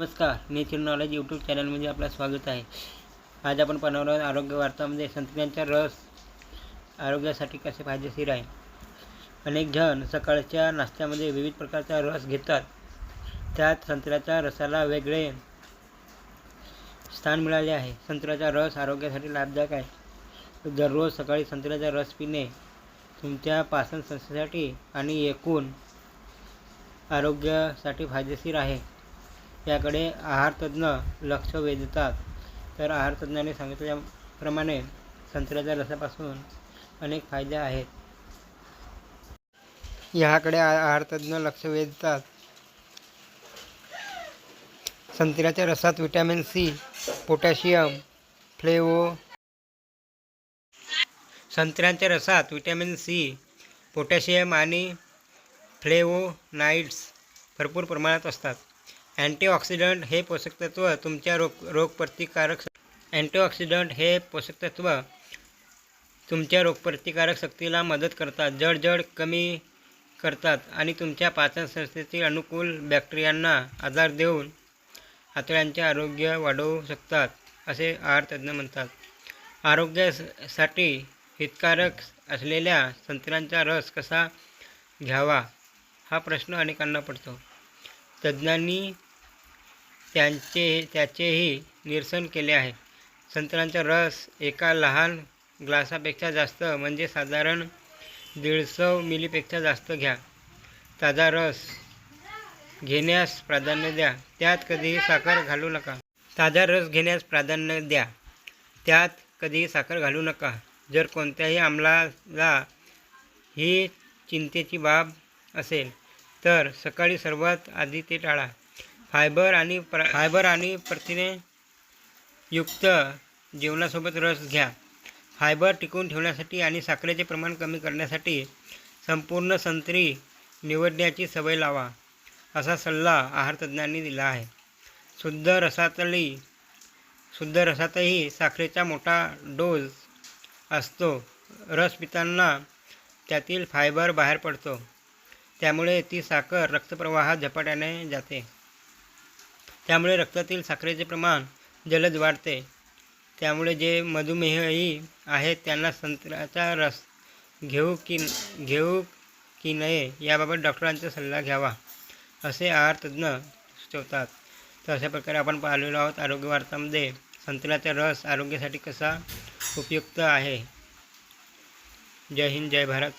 नमस्कार nature knowledge YouTube चॅनलमध्ये आपलं स्वागत आहे. आज आपण पाहणार आहोत आरोग्य वार्तामध्ये संत्र्यांचा रस आरोग्यासाठी कसे फायदेशीर आहे. अनेक जण सकाळच्या नाश्त्यामध्ये विविध प्रकारचा रस घेतात. त्यात संत्र्याच्या रसाला वेगळे स्थान मिळाले आहे. संत्र्याचा रस आरोग्यासाठी लाभदायक आहे. दररोज सकाळी संत्र्याचा रस पिणे तुमच्या पाचन संस्थेसाठी आणि एकूण आरोग्यासाठी फायदेशीर आहे. याकडे आहारतज्ज्ञ लक्ष वेधतात. तर आहारतज्ज्ञांनी सांगितल्याप्रमाणे संत्र्याच्या रसापासून अनेक फायदे आहेत. ह्याकडे आहारतज्ज्ञ लक्ष वेधतात. संत्र्याच्या रसात विटॅमिन सी पोटॅशियम फ्लेवो. संत्र्यांच्या रसात विटॅमिन सी पोटॅशियम आणि फ्लेवोनाइड्स भरपूर प्रमाणात असतात. अँटीऑक्सिडंट हे पोषकतत्व तुमच्या रोग रोगप्रतिकारक अँटीऑक्सिडंट हे पोषकतत्व तुमच्या रोगप्रतिकारक शक्तीला मदत करतात. जडजड कमी करतात आणि तुमच्या पाचन संस्थेतील अनुकूल बॅक्टेरियांना आधार देऊन आतड्यांचे आरोग्य वाढवू शकतात असे आहारतज्ज्ञ म्हणतात. आरोग्यासाठी हितकारक असलेल्या संत्र्यांचा रस कसा घ्यावा? हा प्रश्न अनेकांना पडतो. तज्ज्ञांनी त्यांचे त्याचेही निरसन केले आहे. संत्र्यांचा रस एका लहान ग्लासापेक्षा जास्त म्हणजे साधारण दीडशे मिलीपेक्षा जास्त घ्या. ताजा रस घेण्यास प्राधान्य द्या. त्यात कधीही साखर घालू नका. ताजा रस घेण्यास प्राधान्य द्या. त्यात कधीही साखर घालू नका. जर कोणत्याही आम्हाला ही चिंतेची बाब असेल तर सकाळी सर्वात आधी ते टाळा. फायबर आणि प्र फायबर आणि प्रथिने युक्त जेवणासोबत रस घ्या. फायबर टिकवून ठेवण्यासाठी आणि साखरेचे प्रमाण कमी करण्यासाठी संपूर्ण संत्री निवडण्याची सवय लावा असा सल्ला आहारतज्ज्ञांनी दिला आहे. शुद्ध रसातली शुद्ध रसातही साखरेचा मोठा डोस असतो. रस पिताना त्यातील फायबर बाहेर पडतो. त्यामुळे ती साखर रक्तप्रवाहात झपाट्याने जाते. त्यामुळे रक्तातील साखरेचे प्रमाण जलद वाढते. त्यामुळे जे मधुमेहही आहेत त्यांना संत्र्याचा रस घेऊ की घेऊ की नये याबाबत डॉक्टरांचा सल्ला घ्यावा असे आहारतज्ज्ञ सुचवतात. तर अशा प्रकारे आपण पाहिलेलो आहोत आरोग्य वार्तामध्ये संत्र्याचा रस आरोग्यासाठी कसा उपयुक्त आहे. जय हिंद जय भारत.